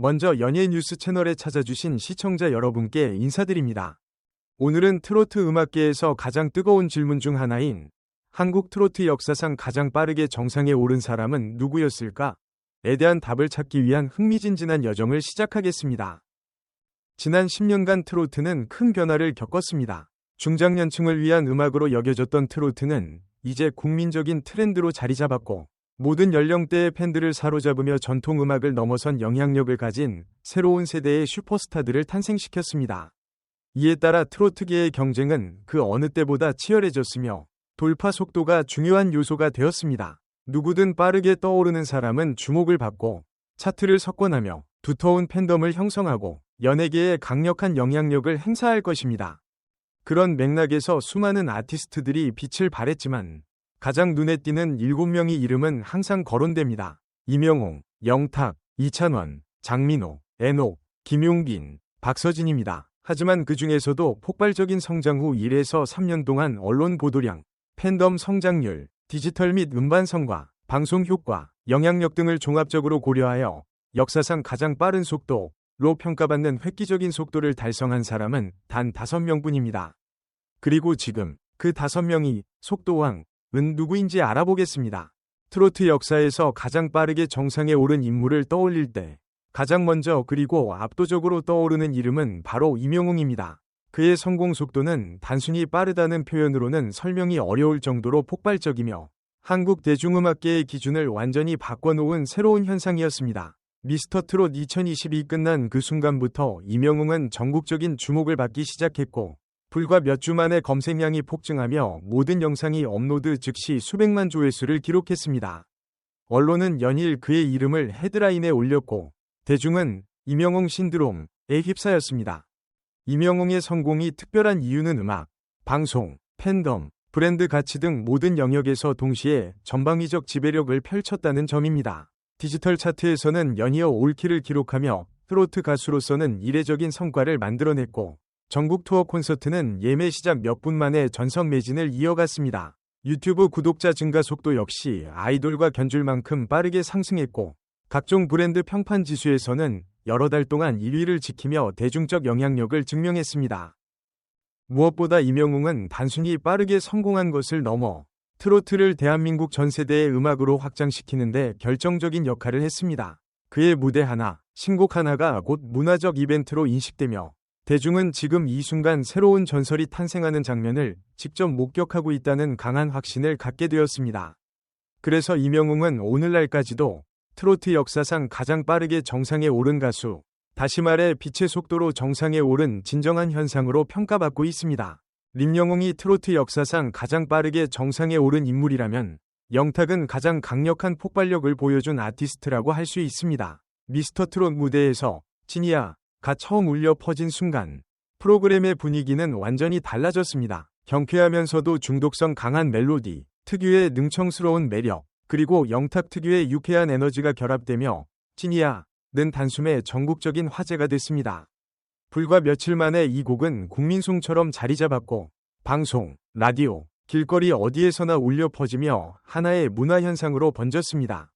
먼저 연예 뉴스 채널에 찾아주신 시청자 여러분께 인사드립니다. 오늘은 트로트 음악계에서 가장 뜨거운 질문 중 하나인 한국 트로트 역사상 가장 빠르게 정상에 오른 사람은 누구였을까? 에 대한 답을 찾기 위한 흥미진진한 여정을 시작하겠습니다. 지난 10년간 트로트는 큰 변화를 겪었습니다. 중장년층을 위한 음악으로 여겨졌던 트로트는 이제 국민적인 트렌드로 자리 잡았고 모든 연령대의 팬들을 사로잡으며 전통 음악을 넘어선 영향력을 가진 새로운 세대의 슈퍼스타들을 탄생시켰습니다. 이에 따라 트로트계의 경쟁은 그 어느 때보다 치열해졌으며 돌파 속도가 중요한 요소가 되었습니다. 누구든 빠르게 떠오르는 사람은 주목을 받고 차트를 석권하며 두터운 팬덤을 형성하고 연예계에 강력한 영향력을 행사할 것입니다. 그런 맥락에서 수많은 아티스트들이 빛을 발했지만 가장 눈에 띄는 7명의 이름은 항상 거론됩니다. 이명홍, 영탁, 이찬원, 장민호, 애녹, 김용빈, 박서진입니다. 하지만 그 중에서도 폭발적인 성장 후 1에서 3년 동안 언론 보도량, 팬덤 성장률, 디지털 및 음반 성과, 방송 효과, 영향력 등을 종합적으로 고려하여 역사상 가장 빠른 속도로 평가받는 획기적인 속도를 달성한 사람은 단 5명뿐입니다. 그리고 지금 그 5명이 속도왕, 은 누구인지 알아보겠습니다. 트로트 역사에서 가장 빠르게 정상에 오른 인물을 떠올릴 때 가장 먼저 그리고 압도적으로 떠오르는 이름은 바로 이명웅입니다. 그의 성공 속도는 단순히 빠르다는 표현으로는 설명이 어려울 정도로 폭발적이며 한국 대중음악계의 기준을 완전히 바꿔놓은 새로운 현상이었습니다. 미스터 트롯 2022 끝난 그 순간부터 이명웅은 전국적인 주목을 받기 시작했고 불과 몇 주 만에 검색량이 폭증하며 모든 영상이 업로드 즉시 수백만 조회수를 기록했습니다. 언론은 연일 그의 이름을 헤드라인에 올렸고 대중은 이명웅 신드롬에 휩싸였습니다. 이명웅의 성공이 특별한 이유는 음악, 방송, 팬덤, 브랜드 가치 등 모든 영역에서 동시에 전방위적 지배력을 펼쳤다는 점입니다. 디지털 차트에서는 연이어 올킬을 기록하며 트로트 가수로서는 이례적인 성과를 만들어냈고 전국 투어 콘서트는 예매 시작 몇 분 만에 전성 매진을 이어갔습니다. 유튜브 구독자 증가 속도 역시 아이돌과 견줄 만큼 빠르게 상승했고 각종 브랜드 평판 지수에서는 여러 달 동안 1위를 지키며 대중적 영향력을 증명했습니다. 무엇보다 이명웅은 단순히 빠르게 성공한 것을 넘어 트로트를 대한민국 전 세대의 음악으로 확장시키는데 결정적인 역할을 했습니다. 그의 무대 하나, 신곡 하나가 곧 문화적 이벤트로 인식되며 대중은 지금 이 순간 새로운 전설이 탄생하는 장면을 직접 목격하고 있다는 강한 확신을 갖게 되었습니다. 그래서 이명웅은 오늘날까지도 트로트 역사상 가장 빠르게 정상에 오른 가수, 다시 말해 빛의 속도로 정상에 오른 진정한 현상으로 평가받고 있습니다. 림영웅이 트로트 역사상 가장 빠르게 정상에 오른 인물이라면 영탁은 가장 강력한 폭발력을 보여준 아티스트라고 할 수 있습니다. 미스터 트롯 무대에서 진이야, 가 처음 울려 퍼진 순간 프로그램의 분위기는 완전히 달라졌습니다. 경쾌하면서도 중독성 강한 멜로디, 특유의 능청스러운 매력, 그리고 영탁 특유의 유쾌한 에너지가 결합되며 찐이야는 단숨에 전국적인 화제가 됐습니다. 불과 며칠 만에 이 곡은 국민송처럼 자리 잡았고 방송, 라디오, 길거리 어디에서나 울려 퍼지며 하나의 문화현상으로 번졌습니다.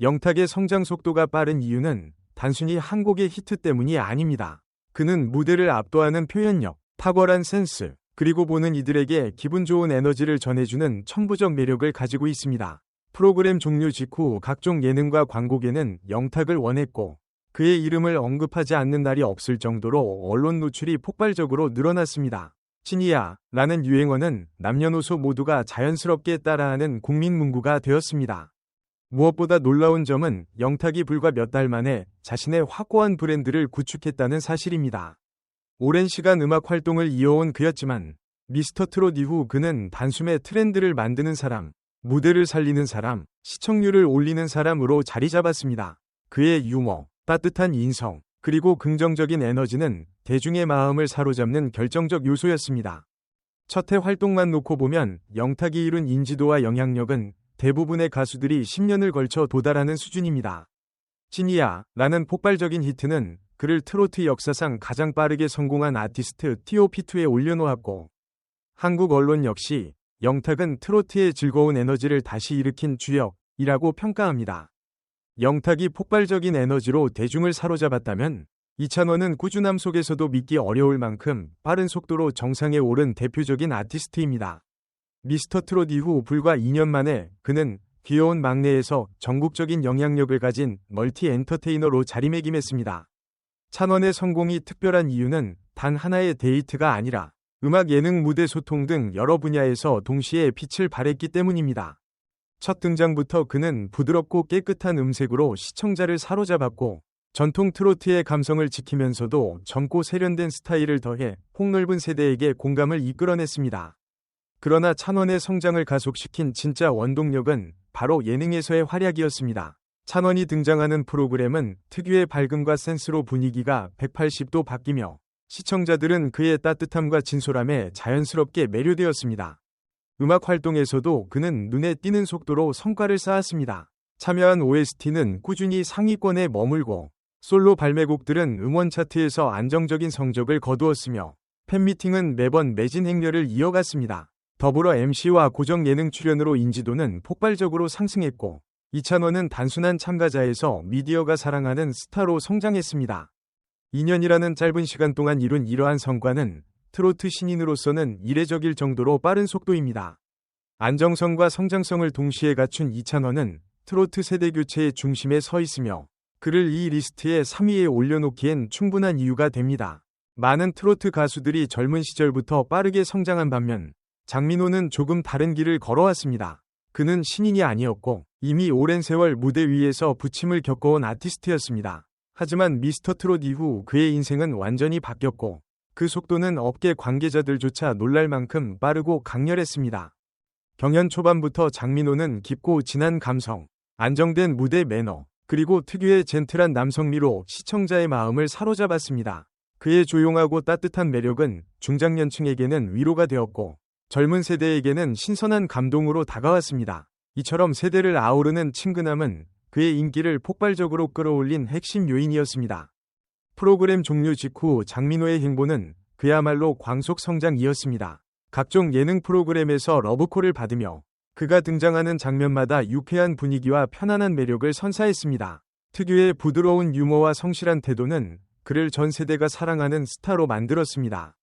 영탁의 성장 속도가 빠른 이유는 단순히 한 곡의 히트 때문이 아닙니다. 그는 무대를 압도하는 표현력, 탁월한 센스, 그리고 보는 이들에게 기분 좋은 에너지를 전해주는 천부적 매력을 가지고 있습니다. 프로그램 종료 직후 각종 예능과 광고계는 영탁을 원했고 그의 이름을 언급하지 않는 날이 없을 정도로 언론 노출이 폭발적으로 늘어났습니다. 친이야 라는 유행어는 남녀노소 모두가 자연스럽게 따라하는 국민 문구가 되었습니다. 무엇보다 놀라운 점은 영탁이 불과 몇 달 만에 자신의 확고한 브랜드를 구축했다는 사실입니다. 오랜 시간 음악 활동을 이어온 그였지만 미스터 트롯 이후 그는 단숨에 트렌드를 만드는 사람, 무대를 살리는 사람, 시청률을 올리는 사람으로 자리 잡았습니다. 그의 유머, 따뜻한 인성, 그리고 긍정적인 에너지는 대중의 마음을 사로잡는 결정적 요소였습니다. 첫 해 활동만 놓고 보면 영탁이 이룬 인지도와 영향력은 대부분의 가수들이 10년을 걸쳐 도달하는 수준입니다. 찐이야 라는 폭발적인 히트는 그를 트로트 역사상 가장 빠르게 성공한 아티스트 TOP2에 올려놓았고 한국 언론 역시 영탁은 트로트의 즐거운 에너지를 다시 일으킨 주역이라고 평가합니다. 영탁이 폭발적인 에너지로 대중을 사로잡았다면 이찬원은 꾸준함 속에서도 믿기 어려울 만큼 빠른 속도로 정상에 오른 대표적인 아티스트입니다. 미스터 트롯 이후 불과 2년 만에 그는 귀여운 막내에서 전국적인 영향력을 가진 멀티 엔터테이너로 자리매김했습니다. 찬원의 성공이 특별한 이유는 단 하나의 데이트가 아니라 음악 예능 무대 소통 등 여러 분야에서 동시에 빛을 발했기 때문입니다. 첫 등장부터 그는 부드럽고 깨끗한 음색으로 시청자를 사로잡았고 전통 트로트의 감성을 지키면서도 젊고 세련된 스타일을 더해 폭넓은 세대에게 공감을 이끌어냈습니다. 그러나 찬원의 성장을 가속시킨 진짜 원동력은 바로 예능에서의 활약이었습니다. 찬원이 등장하는 프로그램은 특유의 밝음과 센스로 분위기가 180도 바뀌며 시청자들은 그의 따뜻함과 진솔함에 자연스럽게 매료되었습니다. 음악 활동에서도 그는 눈에 띄는 속도로 성과를 쌓았습니다. 참여한 OST는 꾸준히 상위권에 머물고 솔로 발매곡들은 음원 차트에서 안정적인 성적을 거두었으며 팬미팅은 매번 매진 행렬을 이어갔습니다. 더불어 MC와 고정 예능 출연으로 인지도는 폭발적으로 상승했고 이찬원은 단순한 참가자에서 미디어가 사랑하는 스타로 성장했습니다. 2년이라는 짧은 시간 동안 이룬 이러한 성과는 트로트 신인으로서는 이례적일 정도로 빠른 속도입니다. 안정성과 성장성을 동시에 갖춘 이찬원은 트로트 세대 교체의 중심에 서 있으며 그를 이 리스트에 3위에 올려놓기엔 충분한 이유가 됩니다. 많은 트로트 가수들이 젊은 시절부터 빠르게 성장한 반면 장민호는 조금 다른 길을 걸어왔습니다. 그는 신인이 아니었고 이미 오랜 세월 무대 위에서 부침을 겪어온 아티스트였습니다. 하지만 미스터 트롯 이후 그의 인생은 완전히 바뀌었고 그 속도는 업계 관계자들조차 놀랄 만큼 빠르고 강렬했습니다. 경연 초반부터 장민호는 깊고 진한 감성, 안정된 무대 매너, 그리고 특유의 젠틀한 남성미로 시청자의 마음을 사로잡았습니다. 그의 조용하고 따뜻한 매력은 중장년층에게는 위로가 되었고 젊은 세대에게는 신선한 감동으로 다가왔습니다. 이처럼 세대를 아우르는 친근함은 그의 인기를 폭발적으로 끌어올린 핵심 요인이었습니다. 프로그램 종료 직후 장민호의 행보는 그야말로 광속 성장이었습니다. 각종 예능 프로그램에서 러브콜을 받으며 그가 등장하는 장면마다 유쾌한 분위기와 편안한 매력을 선사했습니다. 특유의 부드러운 유머와 성실한 태도는 그를 전 세대가 사랑하는 스타로 만들었습니다.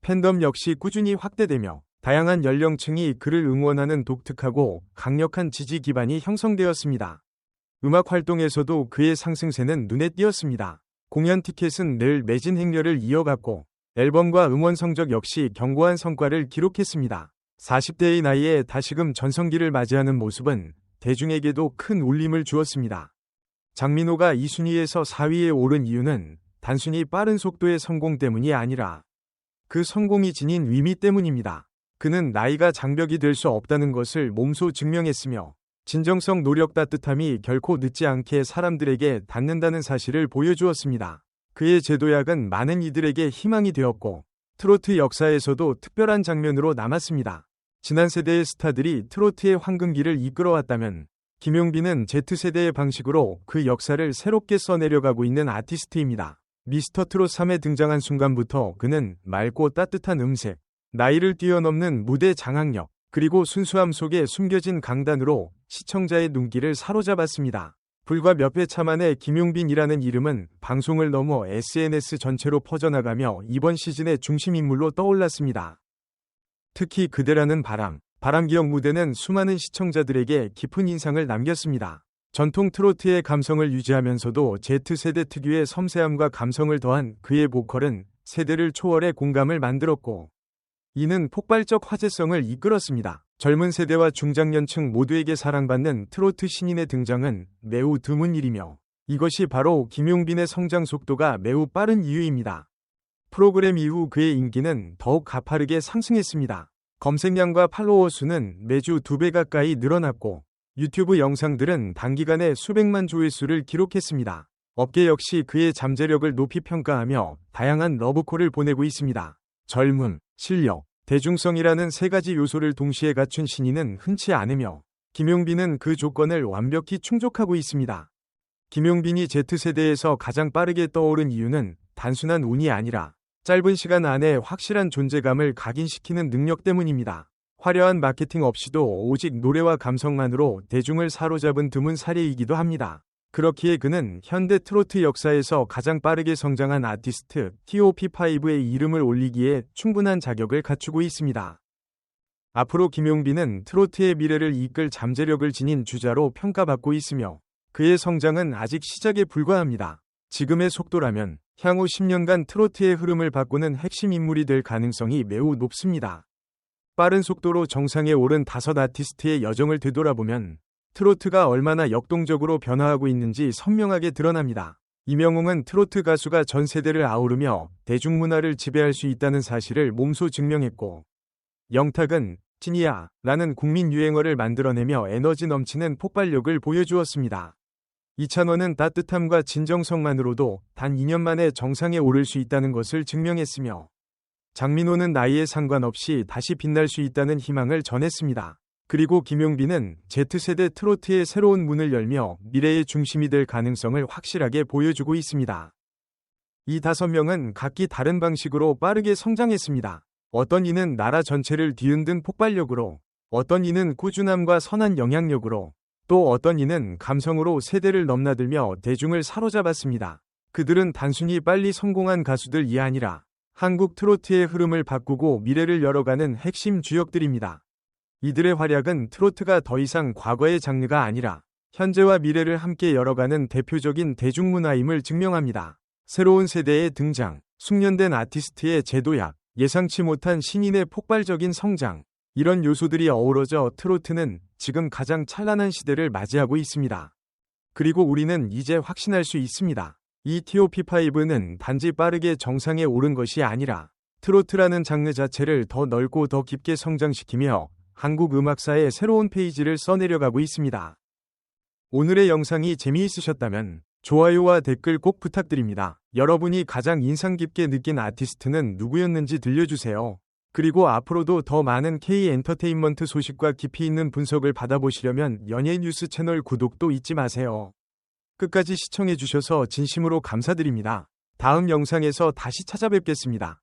팬덤 역시 꾸준히 확대되며 다양한 연령층이 그를 응원하는 독특하고 강력한 지지 기반이 형성되었습니다. 음악 활동에서도 그의 상승세는 눈에 띄었습니다. 공연 티켓은 늘 매진 행렬을 이어갔고 앨범과 음원 성적 역시 견고한 성과를 기록했습니다. 40대의 나이에 다시금 전성기를 맞이하는 모습은 대중에게도 큰 울림을 주었습니다. 장민호가 이 순위에서 4위에 오른 이유는 단순히 빠른 속도의 성공 때문이 아니라 그 성공이 지닌 위미 때문입니다. 그는 나이가 장벽이 될 수 없다는 것을 몸소 증명했으며 진정성 노력 따뜻함이 결코 늦지 않게 사람들에게 닿는다는 사실을 보여주었습니다. 그의 제도약은 많은 이들에게 희망이 되었고 트로트 역사에서도 특별한 장면으로 남았습니다. 지난 세대의 스타들이 트로트의 황금기를 이끌어왔다면 김용빈은 Z세대의 방식으로 그 역사를 새롭게 써내려가고 있는 아티스트입니다. 미스터 트롯 3에 등장한 순간부터 그는 맑고 따뜻한 음색, 나이를 뛰어넘는 무대 장악력, 그리고 순수함 속에 숨겨진 강단으로 시청자의 눈길을 사로잡았습니다. 불과 몇 회 차 만에 김용빈이라는 이름은 방송을 넘어 SNS 전체로 퍼져나가며 이번 시즌의 중심 인물로 떠올랐습니다. 특히 그대라는 바람, 바람기억 무대는 수많은 시청자들에게 깊은 인상을 남겼습니다. 전통 트로트의 감성을 유지하면서도 Z세대 특유의 섬세함과 감성을 더한 그의 보컬은 세대를 초월해 공감을 만들었고 이는 폭발적 화제성을 이끌었습니다. 젊은 세대와 중장년층 모두에게 사랑받는 트로트 신인의 등장은 매우 드문 일이며 이것이 바로 김용빈의 성장 속도가 매우 빠른 이유입니다. 프로그램 이후 그의 인기는 더욱 가파르게 상승했습니다. 검색량과 팔로워 수는 매주 두배 가까이 늘어났고 유튜브 영상들은 단기간에 수백만 조회수를 기록했습니다. 업계 역시 그의 잠재력을 높이 평가하며 다양한 러브콜을 보내고 있습니다. 젊음, 실력, 대중성이라는 세 가지 요소를 동시에 갖춘 신인은 흔치 않으며 김용빈은 그 조건을 완벽히 충족하고 있습니다. 김용빈이 Z세대에서 가장 빠르게 떠오른 이유는 단순한 운이 아니라 짧은 시간 안에 확실한 존재감을 각인시키는 능력 때문입니다. 화려한 마케팅 없이도 오직 노래와 감성만으로 대중을 사로잡은 드문 사례이기도 합니다. 그렇기에 그는 현대 트로트 역사에서 가장 빠르게 성장한 아티스트 TOP5의 이름을 올리기에 충분한 자격을 갖추고 있습니다. 앞으로 김용빈은 트로트의 미래를 이끌 잠재력을 지닌 주자로 평가받고 있으며 그의 성장은 아직 시작에 불과합니다. 지금의 속도라면 향후 10년간 트로트의 흐름을 바꾸는 핵심 인물이 될 가능성이 매우 높습니다. 빠른 속도로 정상에 오른 다섯 아티스트의 여정을 되돌아보면 트로트가 얼마나 역동적으로 변화하고 있는지 선명하게 드러납니다. 이명웅은 트로트 가수가 전 세대를 아우르며 대중문화를 지배할 수 있다는 사실을 몸소 증명했고, 영탁은 찐이야 라는 국민 유행어를 만들어내며 에너지 넘치는 폭발력을 보여주었습니다. 이찬원은 따뜻함과 진정성만으로도 단 2년 만에 정상에 오를 수 있다는 것을 증명했으며, 장민호는 나이에 상관없이 다시 빛날 수 있다는 희망을 전했습니다. 그리고 김용빈은 Z세대 트로트의 새로운 문을 열며 미래의 중심이 될 가능성을 확실하게 보여주고 있습니다. 이 다섯 명은 각기 다른 방식으로 빠르게 성장했습니다. 어떤 이는 나라 전체를 뒤흔든 폭발력으로, 어떤 이는 꾸준함과 선한 영향력으로, 또 어떤 이는 감성으로 세대를 넘나들며 대중을 사로잡았습니다. 그들은 단순히 빨리 성공한 가수들이 아니라 한국 트로트의 흐름을 바꾸고 미래를 열어가는 핵심 주역들입니다. 이들의 활약은 트로트가 더 이상 과거의 장르가 아니라 현재와 미래를 함께 열어가는 대표적인 대중문화임을 증명합니다. 새로운 세대의 등장, 숙련된 아티스트의 제도약, 예상치 못한 신인의 폭발적인 성장, 이런 요소들이 어우러져 트로트는 지금 가장 찬란한 시대를 맞이하고 있습니다. 그리고 우리는 이제 확신할 수 있습니다. 이 TOP5는 단지 빠르게 정상에 오른 것이 아니라 트로트라는 장르 자체를 더 넓고 더 깊게 성장시키며 한국 음악사의 새로운 페이지를 써내려가고 있습니다. 오늘의 영상이 재미있으셨다면 좋아요와 댓글 꼭 부탁드립니다. 여러분이 가장 인상 깊게 느낀 아티스트는 누구였는지 들려주세요. 그리고 앞으로도 더 많은 K 엔터테인먼트 소식과 깊이 있는 분석을 받아보시려면 연예 뉴스 채널 구독도 잊지 마세요. 끝까지 시청해주셔서 진심으로 감사드립니다. 다음 영상에서 다시 찾아뵙겠습니다.